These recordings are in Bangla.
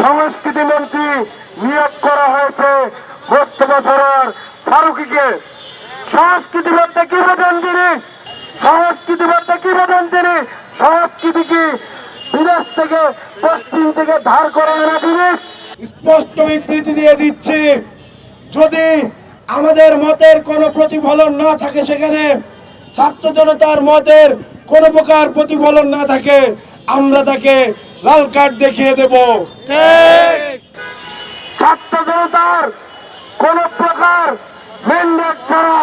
সংস্কৃতি মন্ত্রী নিয়োগ করা হয়েছে মোস্তফা সরোয়ার ফারুকিকে। সংস্কৃতি বলতে কি বোঝেন তিনি? সংস্কৃতি বলতে কি বোঝেন তিনি? সংস্কৃতি কি বিদেশ থেকে, পশ্চিম থেকে ধার করে আনা জিনিস? স্পষ্ট বিবৃতি দিয়ে দিচ্ছি, যদি আমাদের মতের কোনো প্রতিফলন না থাকে সেখানে, ছাত্র জনতার মতের কোনো প্রকার প্রতিফলন না থাকে, আমরা তাকে লাল কার্ড দেখিয়ে দেব। ছাত্র জনতার কোন প্রকার ছাড়া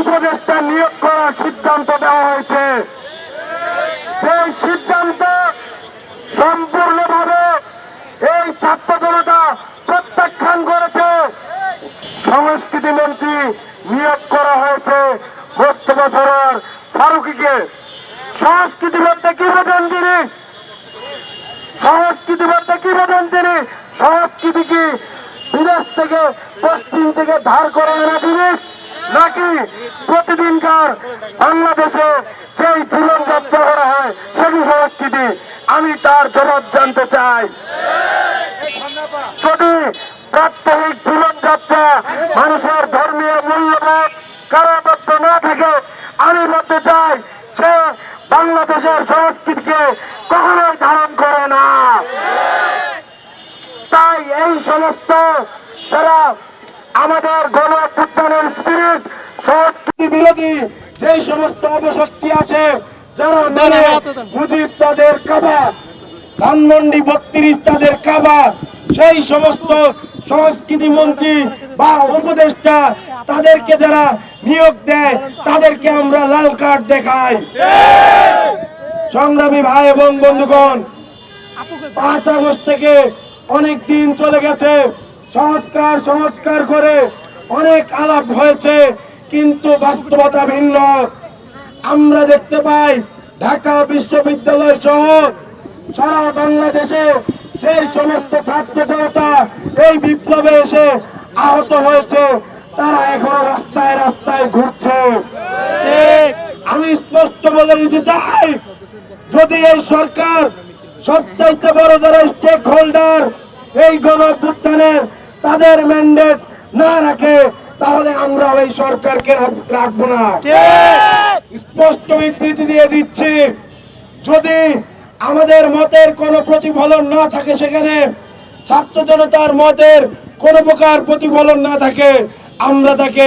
উপদেষ্টা নিয়োগ করার সিদ্ধান্ত দেওয়া হয়েছে। সেই সিদ্ধান্ত সম্পূর্ণভাবে এই ছাত্র জনতা প্রত্যাখ্যান করেছে। সংস্কৃতি মন্ত্রী নিয়োগ করা হয়েছে মোস্তফা সরোয়ার ফারুকিকে। সংস্কৃতি বলতে কি বোঝেন তিনি? সংস্কৃতি বলতে কি বোঝেন তিনি? সংস্কৃতি কি বিদেশ থেকে পশ্চিম থেকে ধার করে আনা জিনিস? নাকি প্রতিদিনকার বাংলাদেশে যেই জীবনযাত্রা করা হয় সেটি সংস্কৃতি আমি তার জবাব জানতে চাই। যদি প্রাত্যহিক জীবনযাত্রা মানুষের ধর্মীয় মূল্যবোধ কারাবদ্ধ না থাকে, আমি বলতে চাই সে বাংলাদেশের সংস্কৃতিকে কখনোই ধারণ করে না। তাই এই সমস্ত যারা আমাদের গণ অভ্যুত্থানের স্পিরিট সংস্কৃতি বিরোধী যে সমস্ত অপশক্তি আছে, যারা মুজিব তাদের কাবা, ধানমন্ডি বত্রিশ তাদের কাবা, সেই সমস্ত সংস্কৃতি মন্ত্রী বা উপদেষ্টা, তাদেরকে যারা নিয়োগ দেয়, তাদেরকে আমরা লাল কার্ড দেখাই। সংগ্রামী ভাই এবং বন্ধুগণ, পাঁচ আগস্ট থেকে অনেক দিন চলে গেছে, সংস্কার সংস্কার করে অনেক আলাপ হয়েছে, কিন্তু বাস্তবতা ভিন্ন। আমরা দেখতে পাই ঢাকা বিশ্ববিদ্যালয় সহ সারা বাংলাদেশে সেই সমস্ত ছাত্র জনতা এই বিপ্লবে এসে আহত হয়েছে। তারা এখনও রাস্তায় রাস্তায় ঘুরছে। আমি স্পষ্ট বলে দিতে চাই যদি এই সরকার সবচাইতে বড় যারা স্টেক হোল্ডার এই গণ অভ্যুত্থানের তাদের ম্যান্ডেট না রাখে তাহলে আমরা ওই সরকারকে রাখব না। স্পষ্ট বিবৃতি দিয়ে দিচ্ছি যদি আমাদের মতের কোনো প্রতিফলন না থাকে সেখানে ছাত্র জনতার মতের কোনো প্রকার প্রতিফলন না থাকে আমরা তাকে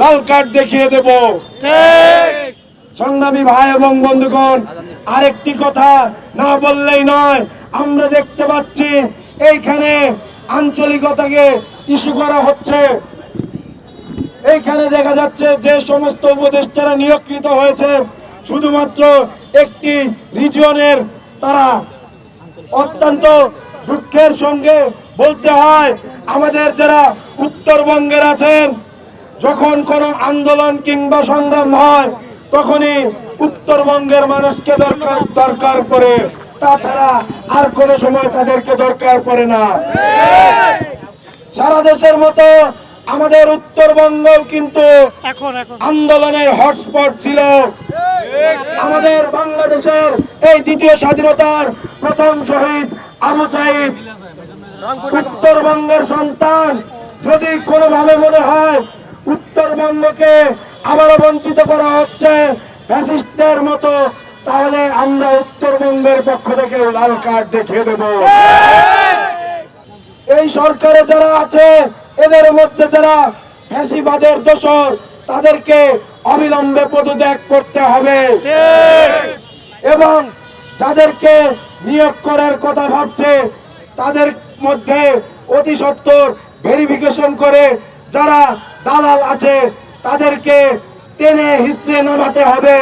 লাল কার্ড দেখিয়ে দেব। সংগ্রামী ভাই এবং বন্ধুগণ, আরেকটি কথা না বললেই নয়, আমরা দেখতে পাচ্ছি এইখানে আঞ্চলিকতাকে ইস্যু করা হচ্ছে। এইখানে দেখা যাচ্ছে যে সমস্ত উপদেষ্টারা নিয়োগকৃত হয়েছে, শুধুমাত্র একটি রিজিয়নের তারা। অত্যন্ত দুঃখের সঙ্গে বলতে হয়, আমাদের যারা উত্তরবঙ্গের আছেন, যখন কোনো আন্দোলন কিংবা সংগ্রাম হয় তখনই উত্তরবঙ্গের মানুষকে দরকার দরকার পড়ে। তাছাড়া আর কোনো সময় তাদেরকে দরকার পড়ে না। সারা দেশের মতো আমাদের উত্তরবঙ্গ কিন্তু আন্দোলনের হটস্পট ছিল। আমাদের বাংলাদেশের এই দ্বিতীয় স্বাধীনতার প্রথম শহীদ আবু সাইদ। উত্তরবঙ্গের সন্তান যদি কোনোভাবে মনে হয় উত্তরবঙ্গকে আবারও বঞ্চিত করা হচ্ছে ফ্যাসিস্টের মতো। তাহলে আমরা উত্তরবঙ্গের পক্ষ থেকে লাল কার্ড দেখিয়ে দেব। এই সরকারে যারা আছে, এদের মধ্যে যারা ফ্যাসিবাদের দোষর, তাদেরকে অবিলম্বে পদত্যাগ করতে হবে। এবং যাদেরকে নিয়োগ করার কথা ভাবছে, তাদের মধ্যে অতি সত্বর ভেরিফিকেশন করে যারা দালাল আছে তাদেরকে টেনে হিস্ট্রে নামাতে হবে।